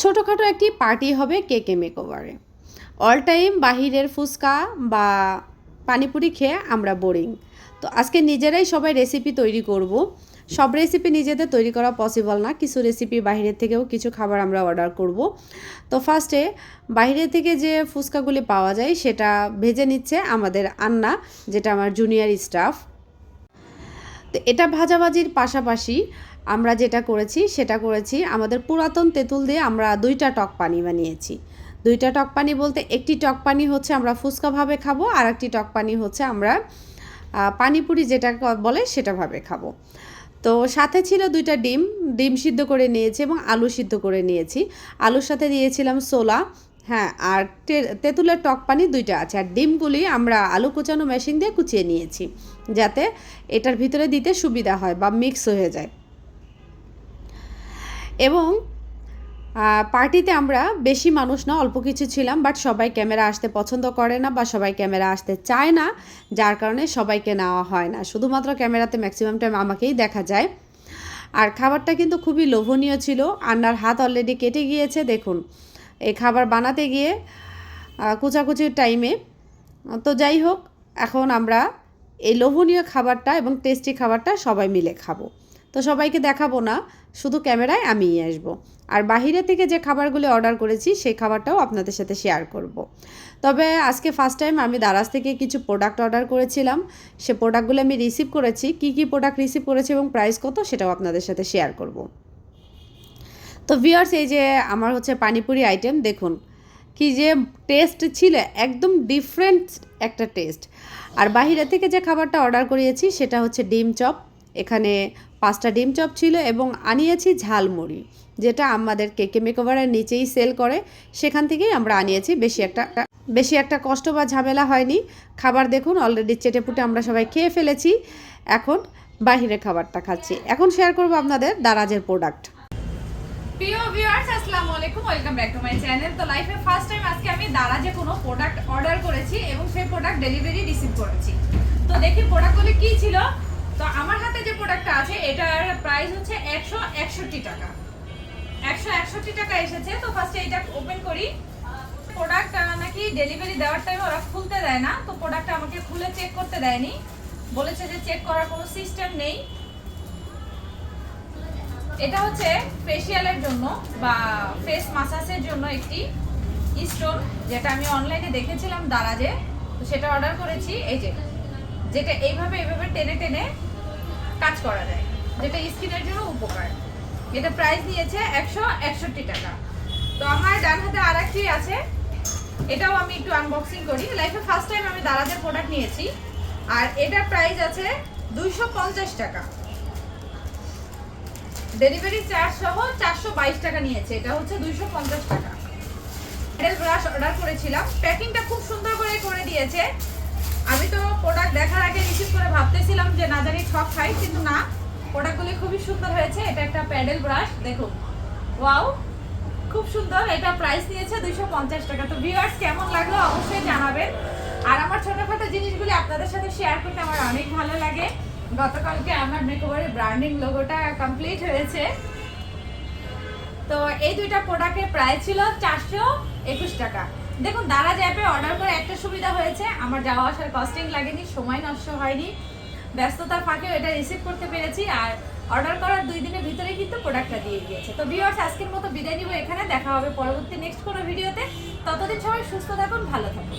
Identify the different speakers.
Speaker 1: ছোটোখাটো একটি পার্টি হবে কেকে মেকওভারে। অল টাইম বাহিরের ফুচকা বা পানিপুরি খেয়ে আমরা বোরিং তো আজকে নিজেরাই সবাই রেসিপি তৈরি করব। সব রেসিপি নিজেদের তৈরি করা পসিবল না। কিছু রেসিপি বাইরের থেকেও কিছু খাবার আমরা অর্ডার করব। তো ফার্স্টে বাইরে থেকে যে ফুচকাগুলি পাওয়া যায় সেটা ভেজে নিচ্ছে আমাদের আন্না, যেটা আমার জুনিয়র স্টাফ তো এটা ভাজাভাজির পাশাপাশি আমরা যেটা করেছি, সেটা করেছি। আমাদের পুরাতন তেঁতুল দিয়ে আমরা দুইটা টক পানি বানিয়েছি। দুইটা টক পানি বলতে একটি টক পানি হচ্ছে আমরা ফুচকাভাবে খাব আর একটি টক পানি হচ্ছে আমরা পানিপুরি যেটা বলে সেটাভাবে খাব। তো সাথে ছিল দুইটা ডিম ডিম সিদ্ধ করে নিয়েছি এবং আলু সিদ্ধ করে নিয়েছি। আলুর সাথে দিয়েছিলাম সোলা হ্যাঁ আর তেঁতুলের টক পানি দুইটা আছে। আর ডিমগুলি আমরা আলু কুচানো মেশিন দিয়ে কুচিয়ে নিয়েছি, যাতে এটার ভিতরে দিতে সুবিধা হয় বা মিক্স হয়ে যায়। এবং পার্টিতে আমরা বেশি মানুষ না, অল্প কিছু ছিলাম বাট সবাই ক্যামেরা আসতে পছন্দ করে না বা সবাই ক্যামেরা আসতে চায় না, যার কারণে সবাইকে নেওয়া হয় না। শুধুমাত্র ক্যামেরাতে ম্যাক্সিমাম টাইম আমাকেই দেখা যায়। আর খাবারটা কিন্তু খুবই লোভনীয় ছিল। আন্নার হাত অলরেডি কেটে গিয়েছে, দেখুন। এই খাবার বানাতে গিয়ে কুচাকুচির টাইমে তো যাই হোক, এখন আমরা এই লোভনীয় খাবারটা এবং টেস্টি খাবারটা সবাই মিলে খাব। তো সবাইকে দেখাবো না, শুধু ক্যামেরায় আমিই আসব আর বাহিরে থেকে যে খাবারগুলি অর্ডার করেছি, সেই খাবারটাও আপনাদের সাথে শেয়ার করব। তবে আজকে ফার্স্ট টাইম আমি দারাজ থেকে কিছু প্রোডাক্ট অর্ডার করেছিলাম সে প্রোডাক্টগুলো আমি রিসিভ করেছি, কি কি প্রোডাক্ট রিসিভ করেছি এবং প্রাইস কত সেটাও আপনাদের সাথে শেয়ার করব। তো ভিউয়ার্স এই যে আমার হচ্ছে পানিপুরি আইটেম দেখুন, কি যে টেস্ট ছিল, একদম ডিফারেন্ট একটা টেস্ট আর বাইরে থেকে যে খাবারটা অর্ডার করিয়েছি, সেটা হচ্ছে ডিম চপ এখানে পাঁচটা ডিম চপ ছিল এবং আনিয়েছি ঝালমুড়ি, যেটা আমাদের কেকে মেকওভারের নিচেই সেল করে। সেখান থেকেই আমরা আনিয়েছি, বেশি একটা বেশি একটা কষ্ট বা ঝামেলা হয়নি। খাবার দেখুন অলরেডি চেটেপুটে আমরা সবাই খেয়ে ফেলেছি। এখন বাহিরের খাবারটা খাচ্ছি। এখন শেয়ার করব আপনাদের দারাজের প্রোডাক্ট
Speaker 2: প্রিয় ভিউয়ার্স আসসালামু আলাইকুম welcome back to my channel তো লাইফে ফার্স্ট টাইম আজকে আমি দারাজে কোনো প্রোডাক্ট অর্ডার করেছি এবং সেই প্রোডাক্ট ডেলিভারি রিসিভ করেছি। তো দেখি প্রোডাক্টগুলি কি ছিল? তো আমার হাতে যে প্রোডাক্টটা আছে, এটার প্রাইস হচ্ছে একশো একষট্টি টাকা। একশো একষট্টি টাকা এসেছে, তো ফার্স্টে এটা ওপেন করি। প্রোডাক্ট নাকি ডেলিভারি দেওয়ার টাইমে ওরা খুলতে দেয় না, তো প্রোডাক্টটা আমাকে খুলে চেক করতে দেয়নি। বলেছে যে চেক করার কোনো সিস্টেম নেই। এটা হচ্ছে ফেসিয়ালের জন্য বা ফেস মাসাজের জন্য একটি স্টোন যেটা আমি অনলাইনে দেখেছিলাম দারাজে। তো সেটা অর্ডার করেছি, এই যে। যেটা এইভাবে এইভাবে টেনে টেনে কাজ করা যায় যেটা স্কিনের জন্য উপকার। এটা প্রাইস নিয়েছে একশো একষট্টি টাকা। তো আমার ডান হাতে আর একটি আছে, এটাও আমি একটু আনবক্সিং করি। লাইফে ফার্স্ট টাইম আমি দারাজের প্রোডাক্ট নিয়েছি, আর এটার প্রাইস আছে দুইশো পঞ্চাশ টাকা। ডেলিভারি চার্জ সহ চারশো বাইশ টাকা নিয়েছে, এটা হচ্ছে দুইশো পঞ্চাশ টাকা। হেডেল ব্রাশ অর্ডার করেছিলাম, প্যাকিংটা খুব সুন্দর করে করে দিয়েছে। আমি তো প্রোডাক্ট দেখার আগে রিসিভ করে ভাবতেছিলাম যে না জানি ঠক খাই, কিন্তু না প্রোডাক্টগুলি খুবই সুন্দর হয়েছে। এটা একটা প্যাডেল ব্রাশ দেখুন। ওয়াও, খুব সুন্দর। এটা প্রাইস নিয়েছে দুইশো পঞ্চাশ টাকা। তো ভিউয়ার্স কেমন লাগল অবশ্যই জানাবেন। আর আমার ছোটখাটো জিনিসগুলি আপনাদের সাথে শেয়ার করতে আমার অনেক ভালো লাগে। গতকালকে আমার মেকওভারের ব্র্যান্ডিং লোগোটা কমপ্লিট হয়েছে। তো এই দুইটা প্রোডাক্টের প্রাইস ছিল চারশো একুশ টাকা। দেখুন, দারাজ অ্যাপে অর্ডার করে একটা সুবিধা হয়েছে। আমার যাওয়া আসার কস্টিং লাগেনি, সময় নষ্ট হয়নি। ব্যস্ততার ফাঁকেও এটা রিসিভ করতে পেরেছি আর অর্ডার করার দুই দিনের ভিতরে কিন্তু প্রোডাক্টটা দিয়ে গিয়েছে। তো ভিউয়ার্স আজকের মতো বিদায় নিব এখানে। দেখা হবে পরবর্তী নেক্সট কোনো ভিডিওতে ততদিন সবাই সুস্থ থাকুন, ভালো থাকুন।